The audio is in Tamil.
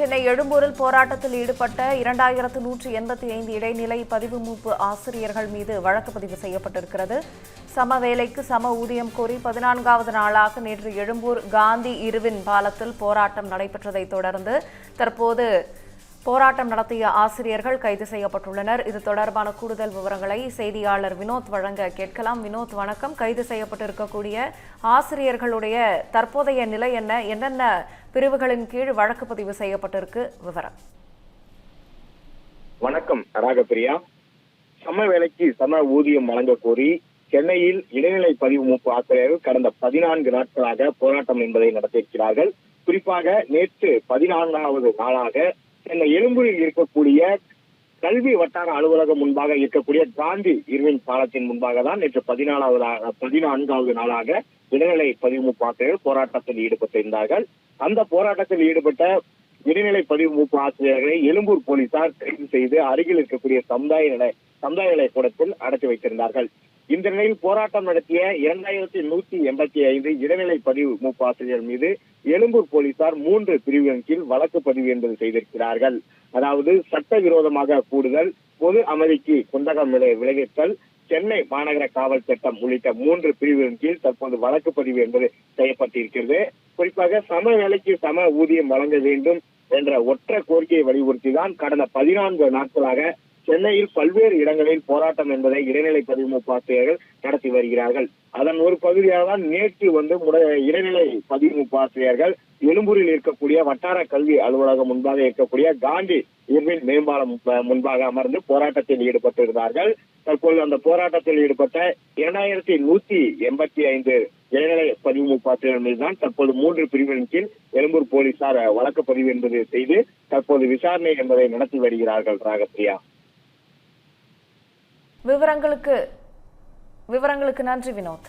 சென்னை எழும்பூரில் போராட்டத்தில் ஈடுபட்ட இரண்டாயிரத்து நூற்றி எண்பத்தி ஐந்து இடைநிலை பதிவு மூப்பு ஆசிரியர்கள் மீது வழக்கு பதிவு செய்யப்பட்டிருக்கிறது. சம வேலைக்கு சம ஊதியம் கோரி பதினான்காவது நாளாக நேற்று எழும்பூர் காந்தி இருவின் பாலத்தில் போராட்டம் நடைபெற்றதைத் தொடர்ந்து தற்போது போராட்டம் நடத்திய ஆசிரியர்கள் கைது செய்யப்பட்டுள்ளனர். இது தொடர்பான கூடுதல் விவரங்களை செய்தியாளர் வினோத் வழங்க கேட்கலாம். வினோத் வணக்கம். கைது செய்யப்பட்டிருக்கக்கூடிய ஆசிரியர்களுடைய தற்போதைய நிலை என்ன? என்னென்ன பிரிவுகளின் கீழ் வழக்கு பதிவு செய்யப்பட்டிருக்கு? விவரம். வணக்கம் ராகப்பிரியா. சம வேலைக்கு சம ஊதியம் வழங்க கோரி சென்னையில் இடைநிலை பதிவு மூப்பு ஆசிரியர்கள் கடந்த பதினான்கு நாட்களாக போராட்டம் என்பதை நடத்தியிருக்கிறார்கள். குறிப்பாக நேற்று பதினான்காவது நாளாக சென்னை எழும்பூரில் இருக்கக்கூடிய கல்வி வட்டார அலுவலகம் முன்பாக இருக்கக்கூடிய காந்தி இருவின் பாலத்தின் முன்பாக தான் நேற்று பதினாலாவது பதினான்காவது நாளாக இடைநிலை பதிவு ஆசிரியர்கள் போராட்டத்தில் ஈடுபட்டிருந்தார்கள் அந்த போராட்டத்தில் ஈடுபட்ட இடைநிலை பதிவு மூப்பு ஆசிரியர்களை எழும்பூர் போலீசார் கைது செய்து அருகில் இருக்கக்கூடிய சமுதாய நிலை சமுதாய நிலை கூடத்தில் அடைத்து வைத்திருந்தார்கள். இந்த நிலையில் போராட்டம் நடத்திய இரண்டாயிரத்தி நூத்தி எண்பத்தி ஐந்து இடைநிலை பதிவு மூப்பாசிரியர் மீது எழும்பூர் போலீசார் மூன்று பிரிவுகளின் கீழ் வழக்கு பதிவு என்பது செய்திருக்கிறார்கள். அதாவது சட்டவிரோதமாக கூடுதல் பொது அமைதிக்கு குந்தகம் விளைவித்தல் சென்னை மாநகர காவல் சட்டம் உள்ளிட்ட மூன்று பிரிவுகளின் கீழ் தற்போது வழக்கு பதிவு என்பது செய்யப்பட்டிருக்கிறது. குறிப்பாக சம வேலைக்கு சம ஊதியம் வழங்க வேண்டும் என்ற ஒற்றை கோரிக்கையை வலியுறுத்தி தான் கடந்த பதினான்கு நாட்களாக சென்னையில் பல்வேறு இடங்களில் போராட்டம் என்பதை இடைநிலை பதிவு மூப்பு ஆசிரியர்கள் நடத்தி வருகிறார்கள். அதன் ஒரு பகுதியாக தான் நேற்று வந்து இடைநிலை பதிவு மூப்பு ஆசிரியர்கள் எழும்பூரில் இருக்கக்கூடிய வட்டார கல்வி அலுவலகம் முன்பாக இருக்கக்கூடிய காந்தி இர்வின் மேம்பாலம் முன்பாக அமர்ந்து போராட்டத்தில் ஈடுபட்டிருந்தார்கள். தற்போது அந்த போராட்டத்தில் ஈடுபட்ட இரண்டாயிரத்தி நூத்தி எண்பத்தி ஐந்து இடைநிலை பதிவு மூப்பு மீதுதான் தான் தற்போது மூன்று பிரிவின் கீழ் எழும்பூர் போலீசார் வழக்கு பதிவு என்பது செய்து தற்போது விசாரணை என்பதை நடத்தி வருகிறார்கள் ராகப்பிரியா விவரங்களுக்கு விவரங்களுக்கு நன்றி வினோத்.